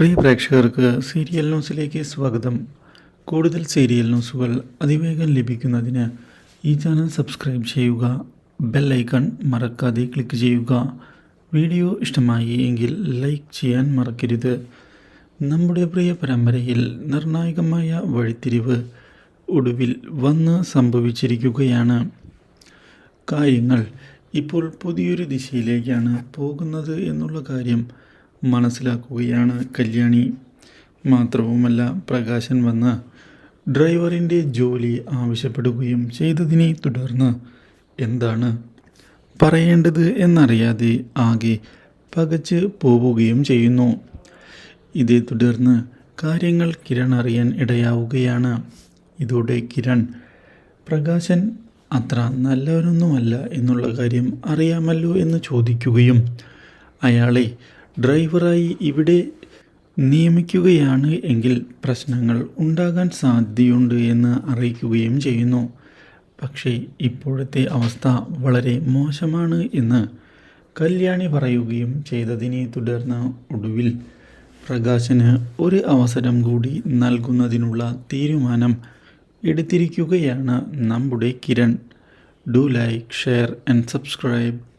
പ്രിയ പ്രേക്ഷകർക്ക് സീരിയൽ ന്യൂസിലേക്ക് സ്വാഗതം. കൂടുതൽ സീരിയൽ ന്യൂസുകൾ അതിവേഗം ലഭിക്കുന്നതിന് ഈ ചാനൽ സബ്സ്ക്രൈബ് ചെയ്യുക ബെൽ ഐക്കൺ മറക്കാതെ ക്ലിക്ക് ചെയ്യുക. വീഡിയോ ഇഷ്ടമായി എങ്കിൽ ലൈക്ക് ചെയ്യാൻ മറക്കരുത്. നമ്മുടെ പ്രിയ പരമ്പരയിൽ നിർണായകമായ വഴിത്തിരിവ് ഒടുവിൽ വന്ന് സംഭവിച്ചിരിക്കുകയാണ്. കാര്യങ്ങൾ ഇപ്പോൾ പുതിയൊരു ദിശയിലേക്കാണ് പോകുന്നത് എന്നുള്ള കാര്യം മനസ്സിലാക്കുകയാണ് കല്യാണി. മാത്രവുമല്ല പ്രകാശൻ വന്ന് ഡ്രൈവറിന്റെ ജോലി ആവശ്യപ്പെടുകയും ചെയ്തതിനെ തുടർന്ന് എന്താണ് പറയേണ്ടത് എന്നറിയാതെ ആകെ പകച്ച് പോവുകയും ചെയ്യുന്നു. ഇതേ തുടർന്ന് കാര്യങ്ങൾ കിരൺ അറിയാൻ ഇടയാവുകയാണ്. ഇതോടെ കിരൺ പ്രകാശൻ അത്ര നല്ലവരൊന്നുമല്ല എന്നുള്ള കാര്യം അറിയാമല്ലോ എന്ന് ചോദിക്കുകയും അയാളെ ഡ്രൈവറായി ഇവിടെ നിയമിക്കുകയാണ് എങ്കിൽ പ്രശ്നങ്ങൾ ഉണ്ടാകാൻ സാധ്യതയുണ്ട് എന്ന് അറിയിക്കുകയും ചെയ്യുന്നു. പക്ഷേ ഇപ്പോഴത്തെ അവസ്ഥ വളരെ മോശമാണ് എന്ന് കല്യാണി പറയുകയും ചെയ്തതിനെ തുടർന്ന് ഒടുവിൽ പ്രകാശന് ഒരു അവസരം കൂടി നൽകുന്നതിനുള്ള തീരുമാനം എടുത്തിരിക്കുകയാണ് നമ്മുടെ Kiran. Do like share and subscribe